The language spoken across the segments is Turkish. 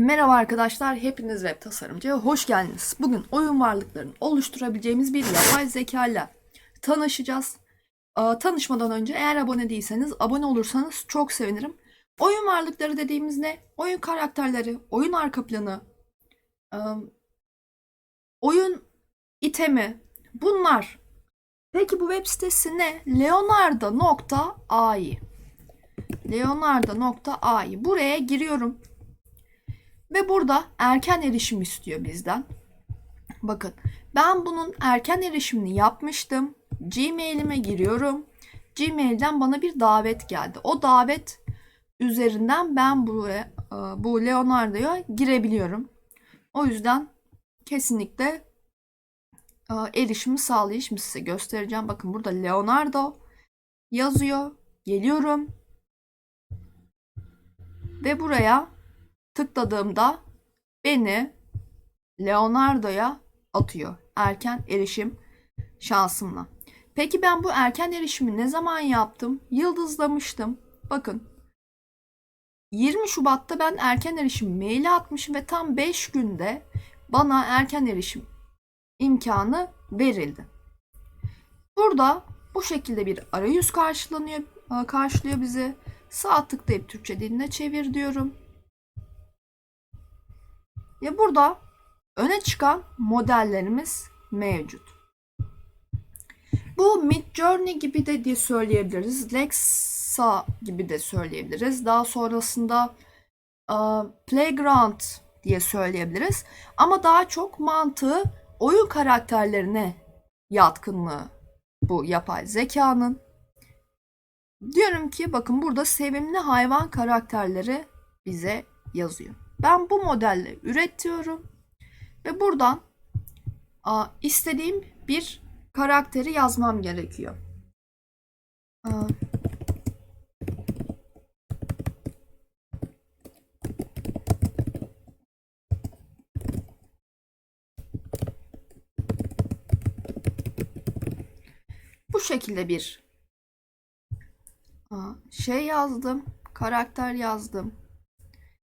Merhaba arkadaşlar, hepiniz web tasarımcıya hoş geldiniz. Bugün oyun varlıklarını oluşturabileceğimiz bir yapay zeka ile tanışacağız. Tanışmadan önce eğer abone değilseniz, abone olursanız çok sevinirim. Oyun varlıkları dediğimiz ne? Oyun karakterleri, oyun arka planı, ım, oyun itemi, bunlar. Peki bu web sitesi ne? Leonardo.ai Leonardo.ai Buraya giriyorum. Ve burada erken erişim istiyor bizden. Bakın ben bunun erken erişimini yapmıştım. Gmail'ime giriyorum. Gmail'den bana bir davet geldi. O davet üzerinden ben buraya e, bu Leonardo'ya girebiliyorum. O yüzden kesinlikle e, erişimi sağlayayım. Şimdi size göstereceğim. Bakın burada Leonardo yazıyor. Geliyorum. Ve buraya tıkladığımda beni Leonardo'ya atıyor. Erken erişim şansımla. Peki ben bu erken erişimi ne zaman yaptım? Yıldızlamıştım. Bakın 20 Şubat'ta ben erken erişim maili atmışım ve tam 5 günde bana erken erişim imkanı verildi. Burada bu şekilde bir arayüz karşılanıyor, karşılıyor bizi. Sağ tıklayıp Türkçe diline çevir diyorum. Ve burada öne çıkan modellerimiz mevcut. Bu Midjourney gibi de diye söyleyebiliriz. Lexa gibi de söyleyebiliriz. Daha sonrasında uh, Playground diye söyleyebiliriz. Ama daha çok mantığı oyun karakterlerine yatkınlığı bu yapay zekanın. Diyorum ki bakın burada sevimli hayvan karakterleri bize yazıyor. Ben bu modelle üretiyorum ve buradan a, istediğim bir karakteri yazmam gerekiyor. A, bu şekilde bir şey yazdım, karakter yazdım.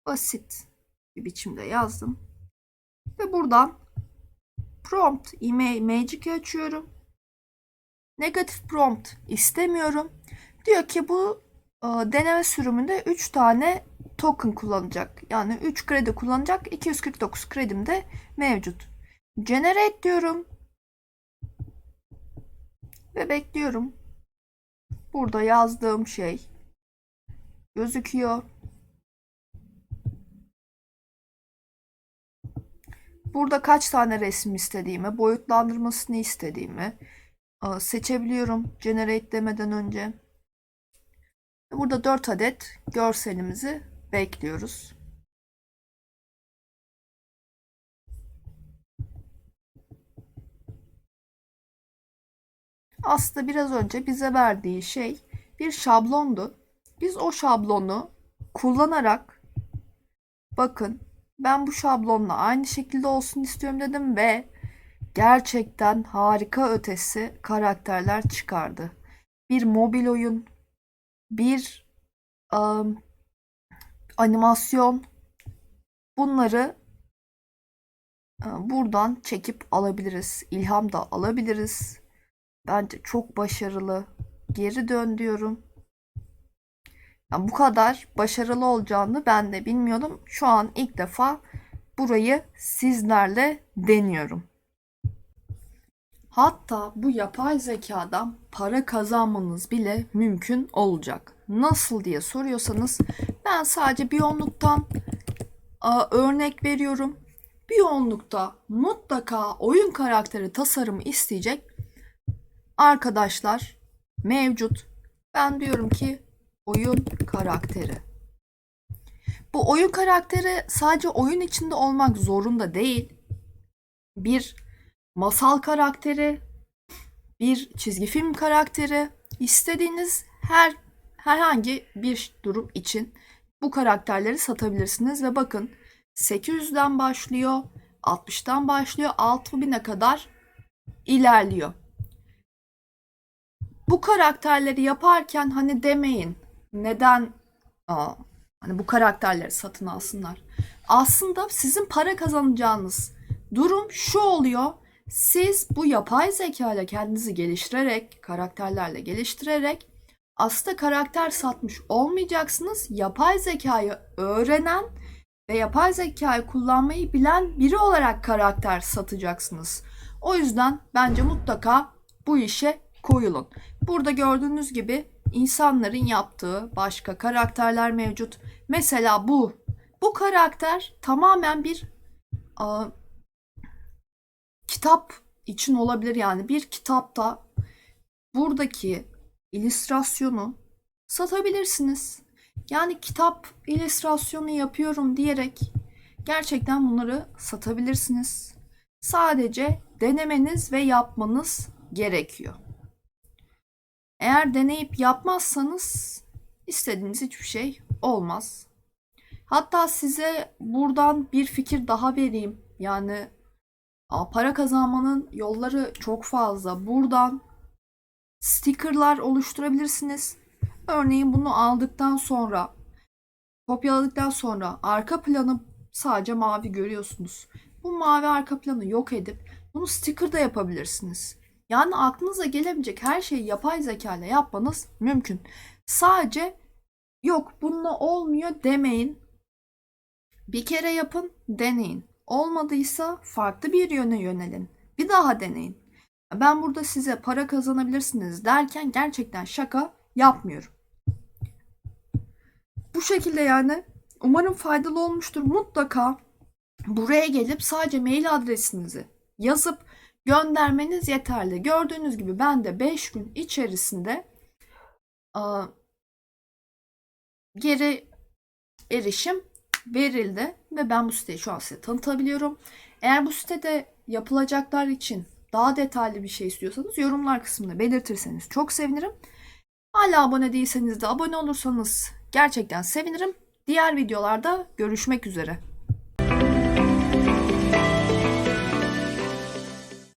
Basit bir biçimde yazdım. Ve buradan prompt Magic'i açıyorum. Negatif prompt istemiyorum. Diyor ki bu e, deneme sürümünde 3 tane token kullanacak. Yani 3 kredi kullanacak. 249 kredim de mevcut. Generate diyorum. Ve bekliyorum. Burada yazdığım şey gözüküyor. Burada kaç tane resim istediğimi, boyutlandırmasını istediğimi e, seçebiliyorum generate demeden önce. Burada 4 adet görselimizi bekliyoruz. Aslında biraz önce bize verdiği şey bir şablondu. Biz o şablonu kullanarak bakın ben bu şablonla aynı şekilde olsun istiyorum dedim ve gerçekten harika ötesi karakterler çıkardı. Bir mobil oyun, bir um, animasyon bunları buradan çekip alabiliriz. İlham da alabiliriz. Bence çok başarılı. Geri dön diyorum. Yani bu kadar başarılı olacağını ben de bilmiyordum. Şu an ilk defa burayı sizlerle deniyorum. Hatta bu yapay zekadan para kazanmanız bile mümkün olacak. Nasıl diye soruyorsanız ben sadece Biyonluk'tan örnek veriyorum. Biyonluk'ta mutlaka oyun karakteri tasarımı isteyecek arkadaşlar mevcut. Ben diyorum ki oyun karakteri. Bu oyun karakteri sadece oyun içinde olmak zorunda değil. Bir masal karakteri, bir çizgi film karakteri, istediğiniz her herhangi bir durum için bu karakterleri satabilirsiniz ve bakın 800'den başlıyor, 60'tan başlıyor, 6000'e kadar ilerliyor. Bu karakterleri yaparken hani demeyin neden aa, Hani bu karakterleri satın alsınlar. Aslında sizin para kazanacağınız durum şu oluyor. Siz bu yapay zeka ile kendinizi geliştirerek, karakterlerle geliştirerek aslında karakter satmış olmayacaksınız. Yapay zekayı öğrenen ve yapay zekayı kullanmayı bilen biri olarak karakter satacaksınız. O yüzden bence mutlaka bu işe koyulun. Burada gördüğünüz gibi insanların yaptığı başka karakterler mevcut. Mesela bu. Bu karakter tamamen bir aa, kitap için olabilir yani bir kitapta buradaki illüstrasyonu satabilirsiniz. Yani kitap illüstrasyonu yapıyorum diyerek gerçekten bunları satabilirsiniz. Sadece denemeniz ve yapmanız gerekiyor. Eğer deneyip yapmazsanız istediğiniz hiçbir şey olmaz. Hatta size buradan bir fikir daha vereyim. Yani para kazanmanın yolları çok fazla. Buradan stickerlar oluşturabilirsiniz. Örneğin bunu aldıktan sonra, kopyaladıktan sonra arka planı sadece mavi görüyorsunuz. Bu mavi arka planı yok edip bunu sticker da yapabilirsiniz. Yani aklınıza gelebilecek her şeyi yapay zeka ile yapmanız mümkün. Sadece yok bununla olmuyor demeyin. Bir kere yapın, deneyin. Olmadıysa farklı bir yöne yönelin. Bir daha deneyin. Ben burada size para kazanabilirsiniz derken gerçekten şaka yapmıyorum. Bu şekilde yani umarım faydalı olmuştur. Mutlaka buraya gelip sadece mail adresinizi yazıp göndermeniz yeterli. Gördüğünüz gibi ben de 5 gün içerisinde aa, geri erişim verildi ve ben bu siteyi şu an size tanıtabiliyorum. Eğer bu sitede yapılacaklar için daha detaylı bir şey istiyorsanız yorumlar kısmında belirtirseniz çok sevinirim. Hala abone değilseniz de abone olursanız gerçekten sevinirim. Diğer videolarda görüşmek üzere.